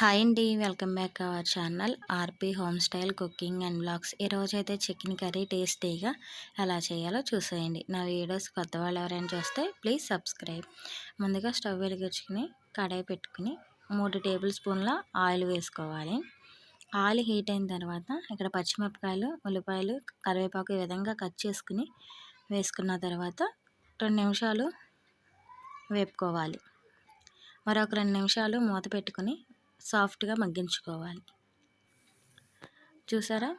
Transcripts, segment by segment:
Hi అండి welcome back our channel RP home style cooking and blogs. ఈరోజైతే chicken curry టేస్టీగా ఎలా చేయాలో చూసేయండి. నా వీడియోస్ కొత్త వాళ్ళు ఎవరైనా చూస్తే ప్లీజ్ సబ్స్క్రైబ్. ముందుగా స్టవ్ వెలిగించుకుని కడాయి పెట్టుకుని మూడు టేబుల్ స్పూన్ల ఆయిల్ వేసుకోవాలి. ఆయిల్ హీట్ అయిన తర్వాత ఇక్కడ పచ్చిమిరపకాయలు ఉల్లిపాయలు కరివేపాకు ఈ విధంగా కట్ చేసుకుని వేసుకున్న తర్వాత రెండు నిమిషాలు వేపుకోవాలి. మరొక రెండు నిమిషాలు మూత పెట్టుకుని సాఫ్ట్గా మగ్గించుకోవాలి. చూసారా?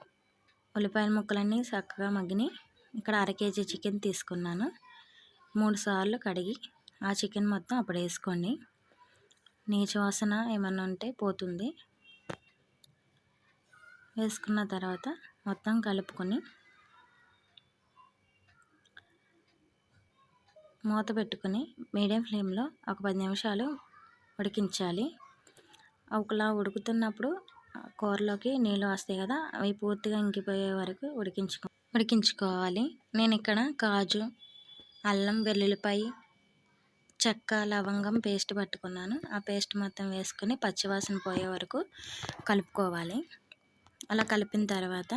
ఉల్లిపాయల ముక్కలన్నీ చక్కగా మగ్గిని ఇక్కడ అర కేజీ చికెన్ తీసుకున్నాను. మూడు సార్లు కడిగి ఆ చికెన్ మొత్తం అప్పుడు వేసుకోండి. నీచు వాసన ఏమన్నా ఉంటే పోతుంది. వేసుకున్న తర్వాత మొత్తం కలుపుకొని మూత పెట్టుకొని మీడియం ఫ్లేమ్లో ఒక పది నిమిషాలు ఉడికించాలి. ఒకలా ఉడుకుతున్నప్పుడు కూరలోకి నీళ్ళు వస్తాయి కదా అవి పూర్తిగా ఇంకిపోయే వరకు ఉడికించుకో ఉడికించుకోవాలి. నేను ఇక్కడ కాజు అల్లం వెల్లుల్లిపాయ చెక్క లవంగం పేస్ట్ పట్టుకున్నాను. ఆ పేస్ట్ మొత్తం వేసుకొని పచ్చివాసన పోయే వరకు కలుపుకోవాలి. అలా కలిపిన తర్వాత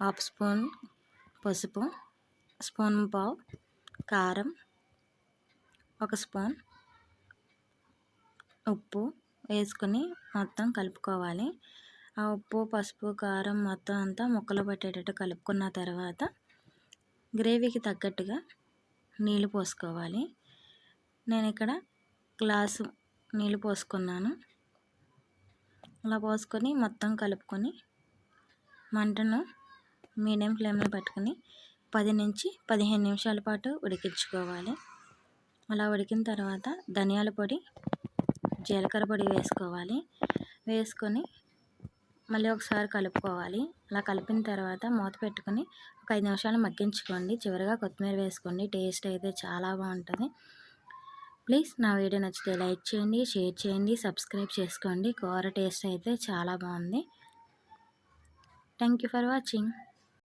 హాఫ్ స్పూన్ పసుపు స్పూన్ పావు కారం ఒక స్పూన్ ఉప్పు వేసుకొని మొత్తం కలుపుకోవాలి. ఆ ఉప్పు పసుపు కారం మొత్తం అంతా ముక్కలు పట్టేటట్టు కలుపుకున్న తర్వాత గ్రేవీకి తగ్గట్టుగా నీళ్ళు పోసుకోవాలి. నేను ఇక్కడ గ్లాసు నీళ్ళు పోసుకున్నాను. అలా పోసుకొని మొత్తం కలుపుకొని మంటను మీడియం ఫ్లేమ్లో పెట్టుకుని పది నుంచి పదిహేను నిమిషాల పాటు ఉడికించుకోవాలి. అలా ఉడికిన తర్వాత ధనియాల పొడి జీలకర్ర పొడి వేసుకోవాలి. వేసుకొని మళ్ళీ ఒకసారి కలుపుకోవాలి. అలా కలిపిన తర్వాత మూత పెట్టుకొని ఒక ఐదు నిమిషాలు మగ్గించుకోండి. చివరిగా కొత్తిమీర వేసుకోండి. టేస్ట్ అయితే చాలా బాగుంటుంది. ప్లీజ్ నా వీడియో నచ్చితే లైక్ చేయండి షేర్ చేయండి సబ్స్క్రైబ్ చేసుకోండి. కూర టేస్ట్ అయితే చాలా బాగుంది. Thank you for watching.